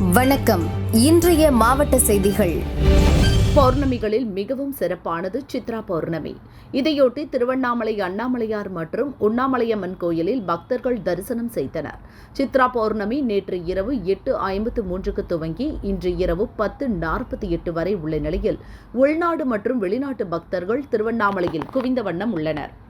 வணக்கம். இன்றைய மாவட்ட செய்திகள். பௌர்ணமிகளில் மிகவும் சிறப்பானது சித்ரா பௌர்ணமி. இதையொட்டி திருவண்ணாமலை அண்ணாமலையார் மற்றும் உண்ணாமலையம்மன் கோயிலில் பக்தர்கள் தரிசனம் செய்தனர். சித்ரா பௌர்ணமி நேற்று இரவு எட்டு ஐம்பத்து மூன்றுக்கு துவங்கி இன்று இரவு பத்து நாற்பத்தி எட்டு வரை உள்ள நிலையில் உள்நாடு மற்றும் வெளிநாட்டு பக்தர்கள் திருவண்ணாமலையில் குவிந்த வண்ணம் உள்ளனர்.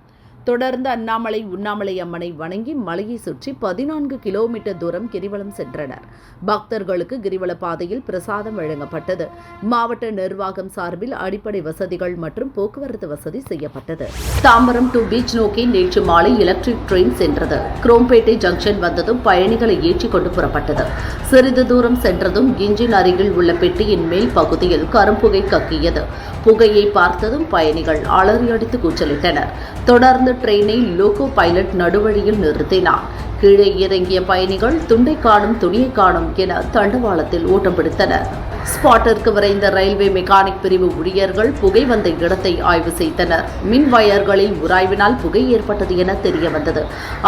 தொடர்ந்து அண்ணாமலை உண்ணாமலை அம்மனை வணங்கி மலையை சுற்றி பதினான்கு கிலோமீட்டர் தூரம் கிரிவலம் சென்றனர். பக்தர்களுக்கு கிரிவல பாதையில் பிரசாதம் வழங்கப்பட்டது. மாவட்ட நிர்வாகம் சார்பில் அடிப்படை வசதிகள் மற்றும் போக்குவரத்து வசதி செய்யப்பட்டது. தாம்பரம் டு பீச் நோக்கி நேற்று மாலை எலக்ட்ரிக் ட்ரெயின் சென்றது. குரோம்பேட்டை ஜங்ஷன் வந்ததும் பயணிகளை ஏற்றிக் கொண்டு புறப்பட்டது. சிறிது தூரம் சென்றதும் இன்ஜின் அருகில் உள்ள பெட்டியின் மேல் பகுதியில் கரும்புகை கக்கியது. புகையை பார்த்ததும் பயணிகள் அலறியடித்து கூச்சலிட்டனர். தொடர்ந்து ட்ரெயினை லோகோ பைலட் நடுவழியில் நிறுத்தினார். கீழே இறங்கிய பயணிகள் துண்டை காணும் துணியை காணும் என தண்டவாளத்தில் ஓட்டம் பிடித்தனர். ஸ்பாட்டிற்கு விரைந்த ரயில்வே மெக்கானிக் பிரிவு ஊழியர்கள் புகை வந்த இடத்தை ஆய்வு செய்தனர். மின் வயர்களில் உராய்வினால் புகை ஏற்பட்டது என தெரிய வந்தது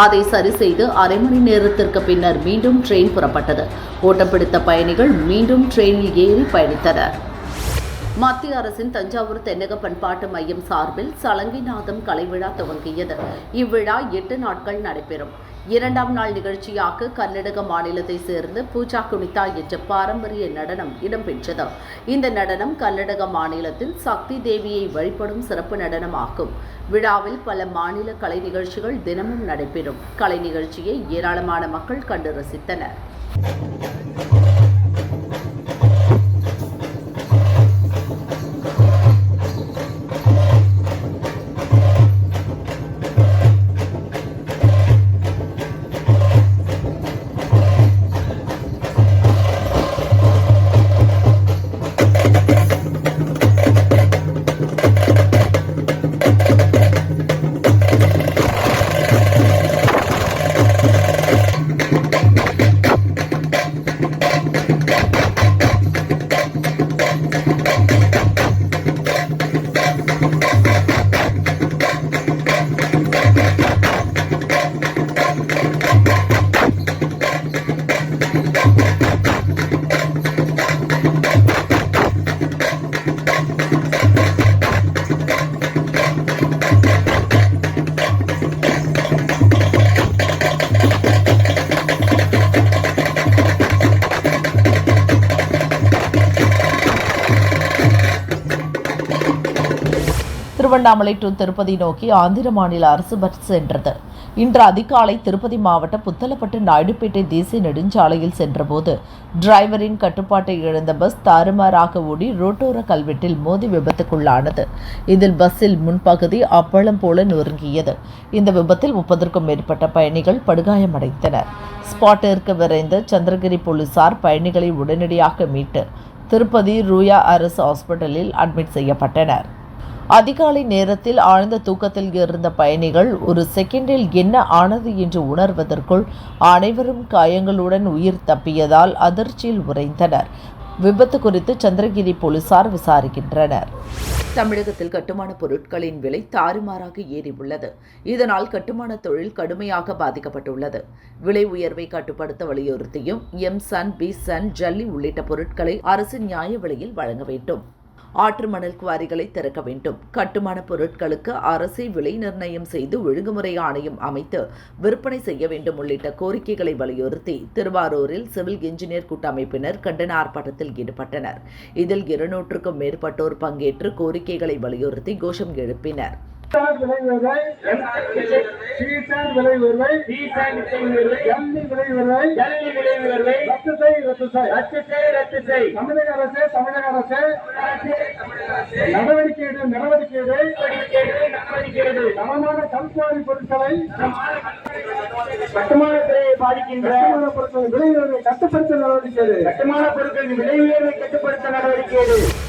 அதை சரி செய்து அரை மணி நேரத்திற்கு பின்னர் மீண்டும் ட்ரெயின் புறப்பட்டது. ஓட்டம் பிடித்த பயணிகள் மீண்டும் ட்ரெயினில் ஏறி பயணித்தனர். மத்திய அரசின் தஞ்சாவூர் தென்னக பண்பாட்டு மையம் சார்பில் சலங்கிநாதம் கலைவிழா துவங்கியது. இவ்விழா எட்டு நாட்கள் நடைபெறும். இரண்டாம் நாள் நிகழ்ச்சியாக கர்நாடக மாநிலத்தை சேர்ந்த பூஜா குனிதா என்ற பாரம்பரிய நடனம் இடம்பெற்றது. இந்த நடனம் கர்நாடக மாநிலத்தில் சக்தி தேவியை வழிபடும் சிறப்பு நடனமாகும். விழாவில் பல மாநில கலை நிகழ்ச்சிகள் தினமும் நடைபெறும். கலை நிகழ்ச்சியை ஏராளமான மக்கள் கண்டு ரசித்தனர். திருவண்ணாமலை டு திருப்பதி நோக்கி ஆந்திர மாநில அரசு பஸ் சென்றது. இன்று அதிகாலை திருப்பதி மாவட்டம் புத்தலப்பட்டு நாயுடுபேட்டை தேசிய நெடுஞ்சாலையில் சென்றபோது டிரைவரின் கட்டுப்பாட்டை இழந்த பஸ் தாறுமாறாக ஓடி ரோட்டோர கல்வெட்டில் மோதி விபத்துக்குள்ளானது. இதில் பஸ்ஸில் முன்பகுதி அப்பளம் போல நொறுங்கியது. இந்த விபத்தில் முப்பதற்கும் மேற்பட்ட பயணிகள் படுகாயமடைந்தனர். ஸ்பாட்டிற்கு விரைந்த சந்திரகிரி போலீசார் பயணிகளை உடனடியாக மீட்டு திருப்பதி ரூயா அரசு ஹாஸ்பிட்டலில் அட்மிட் செய்யப்பட்டனர். அதிகாலை நேரத்தில் ஆழ்ந்த தூக்கத்தில் இருந்த பயணிகள் ஒரு செகண்டில் என்ன ஆனது என்று உணர்வதற்குள் அனைவரும் காயங்களுடன் உயிர் தப்பியதால் அதிர்ச்சியில் உறைந்தனர். விபத்து குறித்து சந்திரகிரி போலீசார் விசாரிக்கின்றனர். தமிழகத்தில் கட்டுமான பொருட்களின் விலை தாறுமாறாக ஏறியுள்ளது இதனால் கட்டுமான தொழில் கடுமையாக பாதிக்கப்பட்டுள்ளது. விலை உயர்வை கட்டுப்படுத்த வலியுறுத்தியும் எம் சன் பி சன் ஜல்லி உள்ளிட்ட பொருட்களை அரசு நியாய விலையில் வழங்க வேண்டும். ஆற்று மணல் குவாரிகளை திறக்க வேண்டும். கட்டுமான பொருட்களுக்கு அரசே விலை நிர்ணயம் செய்து ஒழுங்குமுறை ஆணையம் அமைத்து விற்பனை செய்ய வேண்டும் உள்ளிட்ட கோரிக்கைகளை வலியுறுத்தி திருவாரூரில் சிவில் இன்ஜினியர் கூட்டமைப்பினர் கண்டன ஆர்ப்பாட்டத்தில் ஈடுபட்டனர். இதில் இருநூற்றுக்கும் மேற்பட்டோர் பங்கேற்று கோரிக்கைகளை வலியுறுத்தி கோஷம் எழுப்பினர். விலை உயர்வை சீசார் விலை உயர்வை ஜல்லி விலை உயர்வை ஜல்லி விலை உயர்வை ரத்து செய் ரத்து செய். ரத்து செய் ரத்து செய். தமிழக அரசு தமிழக அரசு நடவடிக்கை எடு நடவடிக்கை எடு நடவடிக்கைகளை நடவடிக்கிறது தரமான கல்குவாரி பொருட்களை கட்டுமான விலை உயர்வை கட்டுப்படுத்த நடவடிக்கை கட்டுமான பொருட்களின் விலை உயர்வை கட்டுப்படுத்த நடவடிக்கை.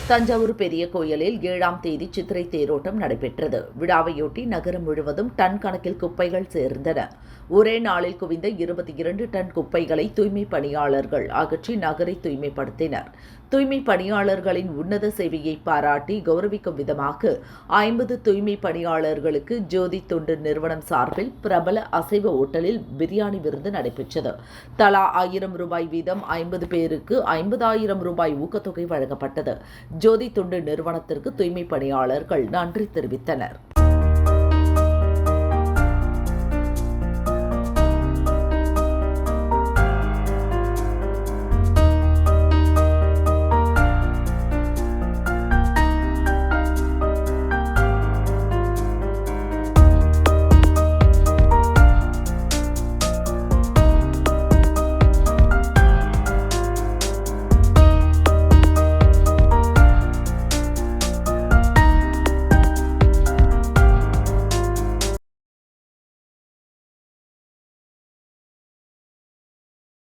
தஞ்சாவூர் பெரிய கோயிலில் ஏழாம் தேதி சித்திரை தேரோட்டம் நடைபெற்றது. விழாவையொட்டி நகரம் முழுவதும் டன் கணக்கில் குப்பைகள் சேர்ந்தன. ஒரே நாளில் குவிந்த இருபத்தி இரண்டு டன் குப்பைகளை தூய்மை பணியாளர்கள் அகற்றி நகரை தூய்மைப்படுத்தினர். தூய்மை பணியாளர்களின் உன்னத சேவையை பாராட்டி கௌரவிக்கும் விதமாக ஐம்பது தூய்மை பணியாளர்களுக்கு ஜோதி தொண்டு நிறுவனம் சார்பில் பிரபல அசைவ ஓட்டலில் பிரியாணி விருந்து நடைபெற்றது. தலா ஆயிரம் ரூபாய் வீதம் ஐம்பது பேருக்கு ஐம்பதாயிரம் ரூபாய் ஊக்கத்தொகை வழங்கப்பட்டது. ஜோதி தொண்டு நிறுவனத்திற்கு தூய்மை பணியாளர்கள் நன்றி தெரிவித்தனர்.